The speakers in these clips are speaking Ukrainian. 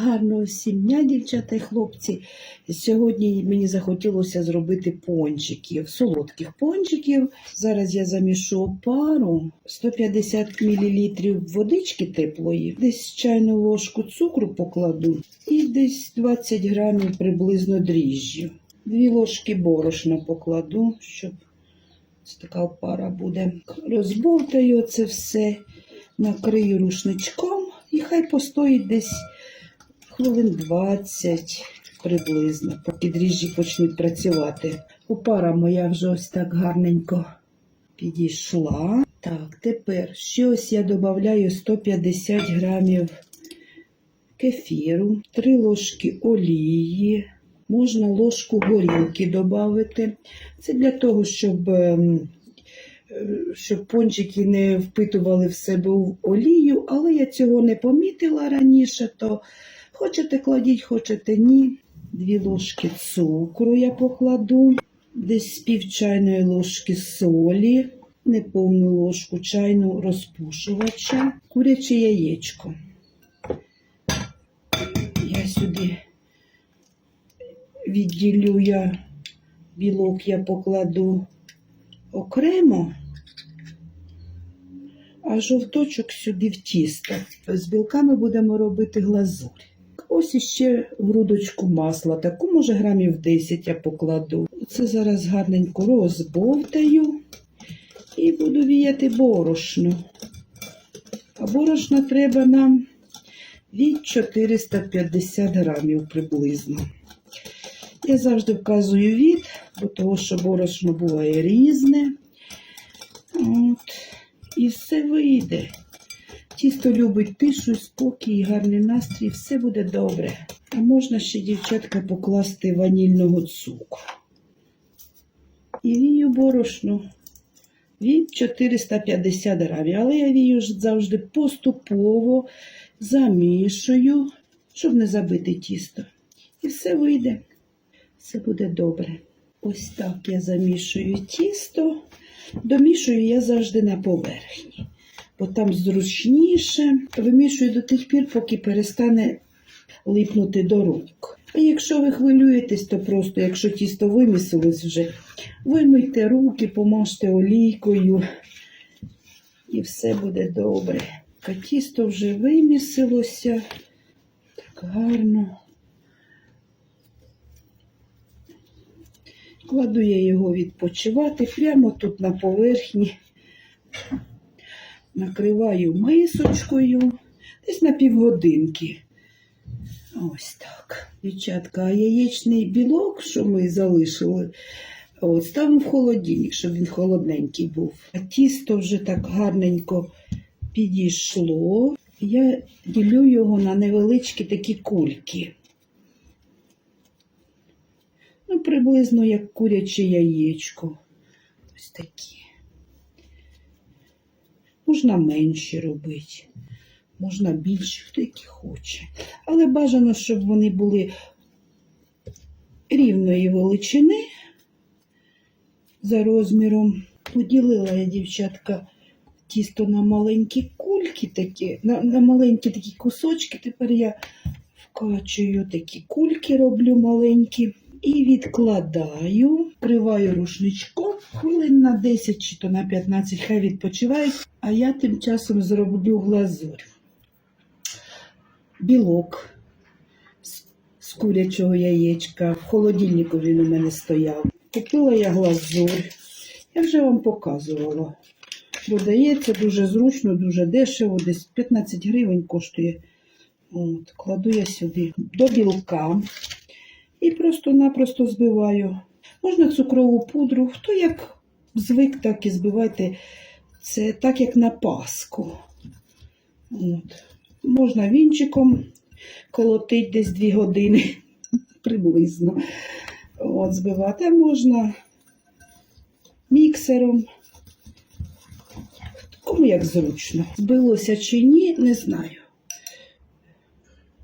Гарного всім дня, дівчата і хлопці. Сьогодні мені захотілося зробити пончиків, солодких пончиків. Зараз я замішу опару 150 мл водички теплої, десь чайну ложку цукру покладу і десь 20 грамів приблизно дріжджів. Дві ложки борошна покладу, щоб це така опара буде. Розбовтаю це все, накрию рушничком і хай постоїть десь хвилин 20 приблизно, поки дріжджі почнуть працювати. Опара моя вже ось так гарненько підійшла. Так, тепер щось я додаю 150 грамів кефіру, 3 ложки олії, можна ложку горілки додати. Це для того, щоб, ем, щоб пончики не впитували в себе в олію, але я цього не помітила раніше, то хочете кладіть, хочете ні. Дві ложки цукру я покладу, десь пів чайної ложки солі, неповну ложку чайну розпушувача, куряче яєчко. Я сюди відділю я білок я покладу окремо, а жовточок сюди в тісто. З білками будемо робити глазурь. Ось іще грудочку масла, таку, може, грамів 10 я покладу. Це зараз гарненько розбовтаю і буду віяти борошно. А борошна треба нам від 450 грамів приблизно. Я завжди вказую від, бо того, що борошно буває різне. От. І все вийде. Тісто любить тишу, спокій, і гарний настрій, все буде добре. А можна ще, дівчатка, покласти ванільного цукру. І вію борошно від 450 грамів. Але я вію завжди поступово замішую, щоб не забити тісто. І все вийде. Все буде добре. Ось так я замішую тісто. Домішую я завжди на поверхні, бо там зручніше. Вимішую до тих пір, поки перестане липнути до рук. А якщо ви хвилюєтесь, то просто, якщо тісто вимісилось вже, вимийте руки, помажте олійкою, і все буде добре. Тісто вже вимісилося так гарно. Кладу я його відпочивати прямо тут на поверхні. Накриваю мисочкою десь на півгодинки. Ось так. Дівчатка, а яєчний білок, що ми залишили, от, ставимо в холодильник, щоб він холодненький був. А тісто вже так гарненько підійшло. Я ділю його на невеличкі такі кульки. Ну, приблизно як куряче яєчко. Ось такі. Можна менші робити, можна більші, хто які хоче. Але бажано, щоб вони були рівної величини за розміром. Поділила я, дівчатка, тісто на маленькі кульки такі, на, на маленькі такі кусочки. Тепер я вкачую такі кульки, роблю маленькі. І відкладаю, вкриваю рушничком хвилин на 10 чи то на 15, хай відпочивають. А я тим часом зроблю глазурь. Білок з, курячого яєчка. В холодильнику він у мене стояв. Купила я глазурь. Я вже вам показувала. Додається дуже зручно, дуже дешево, десь 15 гривень коштує. От, кладу я сюди до білка. І просто-напросто збиваю. Можна цукрову пудру, хто як звик, так і збивайте. Це так, як на паску. От. Можна вінчиком колотить десь 2 години приблизно. От, збивати а можна міксером. Кому як зручно. Збилося чи ні, не знаю.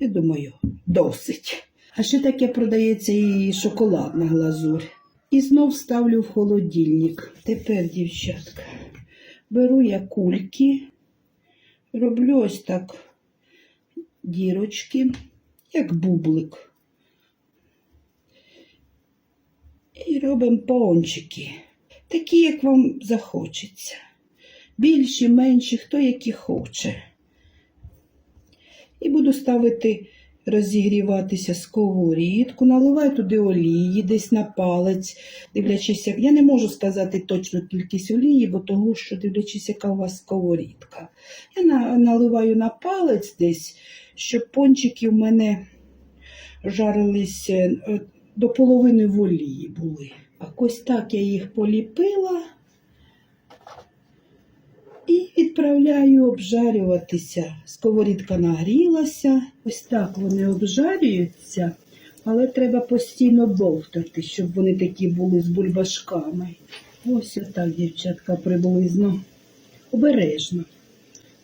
Я думаю, досить. А ще таке продається і шоколадна глазурь. І знов ставлю в холодильник. Тепер, дівчатка, беру я кульки, роблю ось так дірочки як бублик. І робимо пончики, такі, як вам захочеться. Більші, менші, хто які хоче. І буду ставити розігріватися сковорідку, наливаю туди олії, десь на палець, дивлячись, як я не можу сказати точну кількість олії, бо того, що дивлячись, яка у вас сковорідка. Я на, наливаю на палець десь, щоб пончики в мене жарились е, до половини в олії були. А ось так я їх поліпила відправляю обжарюватися. Сковорідка нагрілася. Ось так вони обжарюються, але треба постійно бовтати, щоб вони такі були з бульбашками. Ось отак, дівчатка, приблизно. Обережно.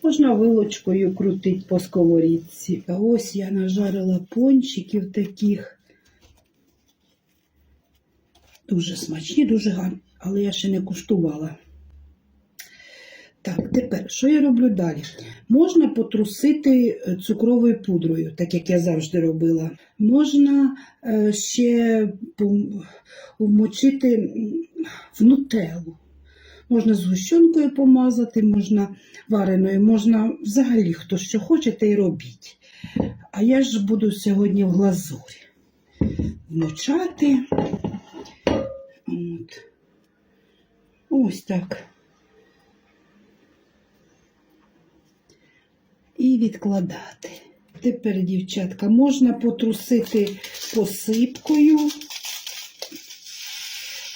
Можна вилочкою крутити по сковорідці. А ось я нажарила пончиків таких. Дуже смачні, дуже гарні, але я ще не куштувала. Тепер, що я роблю далі? Можна потрусити е, цукровою пудрою, так як я завжди робила. Можна е, ще вмочити в нутеллу. Можна згущенкою помазати, можна вареною, можна взагалі хто що хоче, й робіть. А я ж буду сьогодні в глазурі вмочати. От. Ось так. І відкладати. Тепер, дівчатка, можна потрусити посипкою.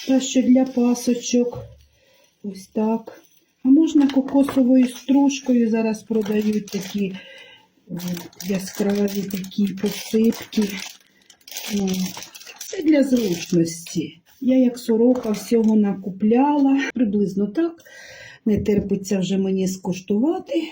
Та що для пасочок. Ось так. А можна кокосовою стружкою. Зараз продають такі от, яскраві такі посипки. Це для зручності. Я як сорока всього накупляла. Приблизно так. Не терпиться вже мені скуштувати.